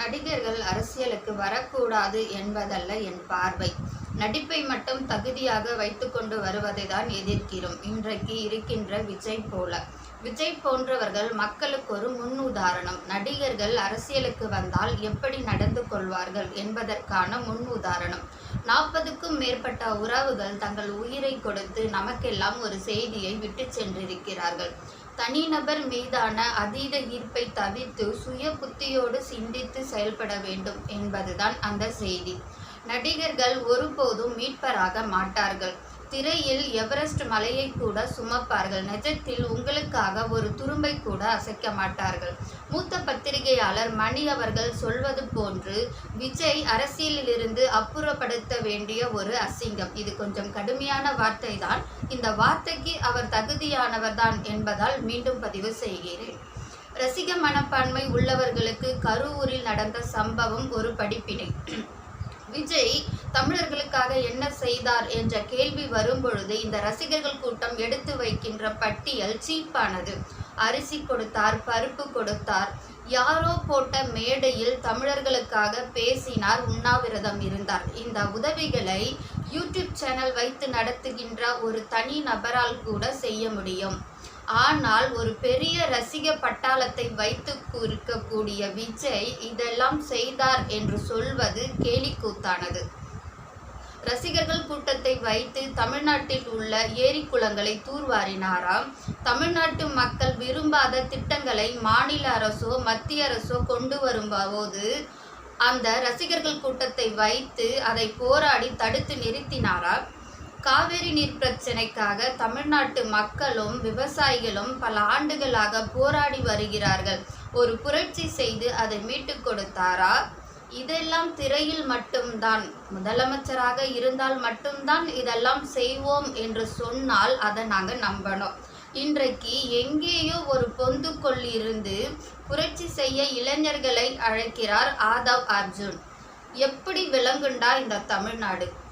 நடிகர்கள் அரசியலுக்கு வரக்கூடாது என்பதல்ல என் பார்வை. நடிப்பை மட்டும் தகுதியாக வைத்துக்கொண்டு வருவதை தான் எதிர்க்கிறோம். இன்றைக்கு இருக்கின்ற விஜய் போல. விஜய் போன்றவர்கள் மக்களுக்கு ஒரு முன் உதாரணம் நடிகர்கள் அரசியலுக்கு வந்தால் எப்படி நடந்து கொள்வார்கள் என்பதற்கான முன் உதாரணம் நாற்பதுக்கும் மேற்பட்ட உறவுகள் தங்கள் உயிரை கொடுத்து நமக்கெல்லாம் ஒரு செய்தியை விட்டு சென்றிருக்கிறார்கள். தனிநபர் மீதான அதீத ஈர்ப்பை தவிர்த்து சுய புத்தியோடு சிந்தித்து செயல்பட வேண்டும் என்பதுதான் அந்த செய்தி. நடிகர்கள் ஒருபோதும் மீட்பராக மாட்டார்கள். திரையில் எவரெஸ்ட் மலையை கூட சுமப்பார்கள். நிஜத்தில் உங்களுக்காக ஒரு துரும்பை கூட அசைக்க மாட்டார்கள். மூத்த பத்திரிகையாளர் மணி அவர்கள் சொல்வது போன்று விஜய் அரசியலிலிருந்து அப்புறப்படுத்த வேண்டிய ஒரு அசிங்கம். இது கொஞ்சம் கடுமையான வார்த்தை தான் இந்த வார்த்தைக்கு அவர் தகுதியானவர் தான் என்பதால் மீண்டும் பதிவு செய்கிறேன். ரசிக மனப்பான்மை உள்ளவர்களுக்கு கரூரில் நடந்த சம்பவம் ஒரு படிப்பினை. விஜய் தமிழர்களுக்காக என்ன செய்தார் என்ற கேள்வி வரும்பொழுது இந்த ரசிகர்கள் கூட்டம் எடுத்து வைக்கின்ற பட்டியல் சீப்பானது. அரிசி கொடுத்தார் பருப்பு கொடுத்தார். யாரோ போட்ட மேடையில் தமிழர்களுக்காக பேசினார் உண்ணாவிரதம் இருந்தார். இந்த உதவிகளை யூடியூப் சேனல் வைத்து நடத்துகின்ற ஒரு தனி நபரால் கூட செய்ய முடியும். ஆனால் ஒரு பெரிய ரசிக பட்டாளத்தை வைத்து இருக்கக்கூடிய விஜய் இதெல்லாம் செய்தார் என்று சொல்வது கேலிக்கூத்தானது. ரசிகர்கள் கூட்டத்தை வைத்து தமிழ்நாட்டில் உள்ள ஏரி குளங்களை தூர்வாரினாராம். தமிழ்நாட்டு மக்கள் விரும்பாத திட்டங்களை மாநில அரசோ மத்திய அரசோ கொண்டு வரும்போது அந்த ரசிகர்கள் கூட்டத்தை வைத்து அதை போராடி தடுத்து நிறுத்தினாரா காவிரி நீர் பிரச்சினைக்காக தமிழ்நாட்டு மக்களும் விவசாயிகளும் பல ஆண்டுகளாக போராடி வருகிறார்கள். ஒரு புரட்சி செய்து அதை மீட்டுக் கொடுத்தாரா? இதெல்லாம் திரையில் மட்டும்தான். முதலமைச்சராக இருந்தால் மட்டும்தான் இதெல்லாம் செய்வோம் என்று சொன்னால் அதை நாங்கள் நம்பணும். இன்றைக்கு எங்கேயோ ஒரு பொந்துக்குள்ளிருந்து புரட்சி செய்ய இளைஞர்களை அழைக்கிறார் ஆதவ் அர்ஜுன். எப்படி விளங்குண்டா இந்த தமிழ்நாடு?